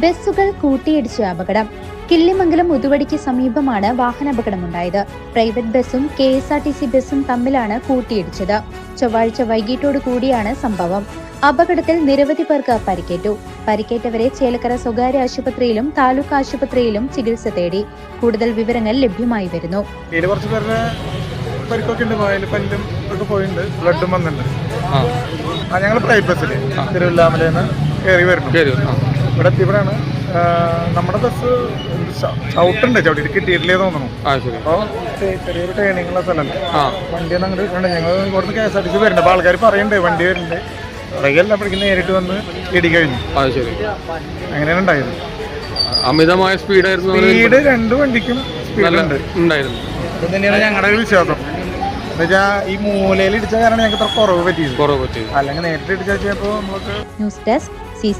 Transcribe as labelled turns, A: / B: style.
A: ബസ്സുകൾ കൂട്ടിയിടിച്ച് അപകടം. കില്ലിമംഗലം ഉതുവടിക്ക് സമീപമാണ് വാഹനാപകടമുണ്ടായത്. പ്രൈവറ്റ് ബസ്സും K S R T C ബസ്സും തമ്മിലാണ് കൂട്ടിയിടിച്ചത്. ചൊവ്വാഴ്ച വൈകിട്ടോടു കൂടിയാണ് സംഭവം. അപകടത്തിൽ നിരവധി പേർക്ക് പരിക്കേറ്റു. പരിക്കേറ്റവരെ ചേലക്കര സ്വകാര്യ ആശുപത്രിയിലും താലൂക്ക് ആശുപത്രിയിലും ചികിത്സ തേടി. കൂടുതൽ വിവരങ്ങൾ ലഭ്യമായി വരുന്നു.
B: പരിക്കൊക്കെ ഉണ്ട് വായിൽ പല്ലും ഒക്കെ പോയിട്ടുണ്ട്. ബ്ലഡും വന്നിട്ടുണ്ട്.
C: ആ.
B: ഞങ്ങൾ പ്രൈവറ്റ് ബസ്സിൽ തിരുവല്ലാമലേന്ന് കയറി വരുന്നു. ഇവിടെ എത്തിയപ്പോഴാണ് ആ, നമ്മുടെ ബസ് ചവിട്ടുണ്ട് ചവിട്ടിട്ട് കിട്ടിയിട്ടില്ലേ തോന്നുന്നു.
C: ആ ശരി.
B: അപ്പോൾ ചെറിയൊരു ട്രെയിനിങ്ങുള്ള സ്ഥലമല്ല വണ്ടി ഒന്നും അങ്ങോട്ട് ഇട്ടുണ്ട് ഞങ്ങൾ ഇവിടുന്ന് K S R T C വരുന്നുണ്ട്. അപ്പോൾ ആൾക്കാർ പറയുന്നുണ്ട് വണ്ടി വരുന്നുണ്ട്. പുറകെല്ലാപ്പോഴേക്കും നേരിട്ട് വന്ന് ഇടി കഴിഞ്ഞു.
C: ആ ശരി.
B: അങ്ങനെയാണ് ഉണ്ടായത്.
C: അമിതമായ സ്പീഡായിരുന്നു
B: സ്പീഡ് രണ്ട് വണ്ടിക്കും സ്പീഡുണ്ട്
C: ഉണ്ടായിരുന്നു.
B: ഇത് തന്നെയാണ് ഞങ്ങളുടെ ഒരു വിശ്വാസം. എന്നുവെച്ചാൽ ഈ മൂലയിൽ ഇടിച്ച കാരണം ഞങ്ങൾക്ക് ഇത്ര കുറവ് പറ്റിയത്.
C: കുറവ് പറ്റിയത്.
B: അല്ലെങ്കിൽ നേരിട്ട് ഇടിച്ചാൽ ചിലപ്പോൾ നമുക്ക്
A: ന്യൂസ് ഡെസ്ക് സി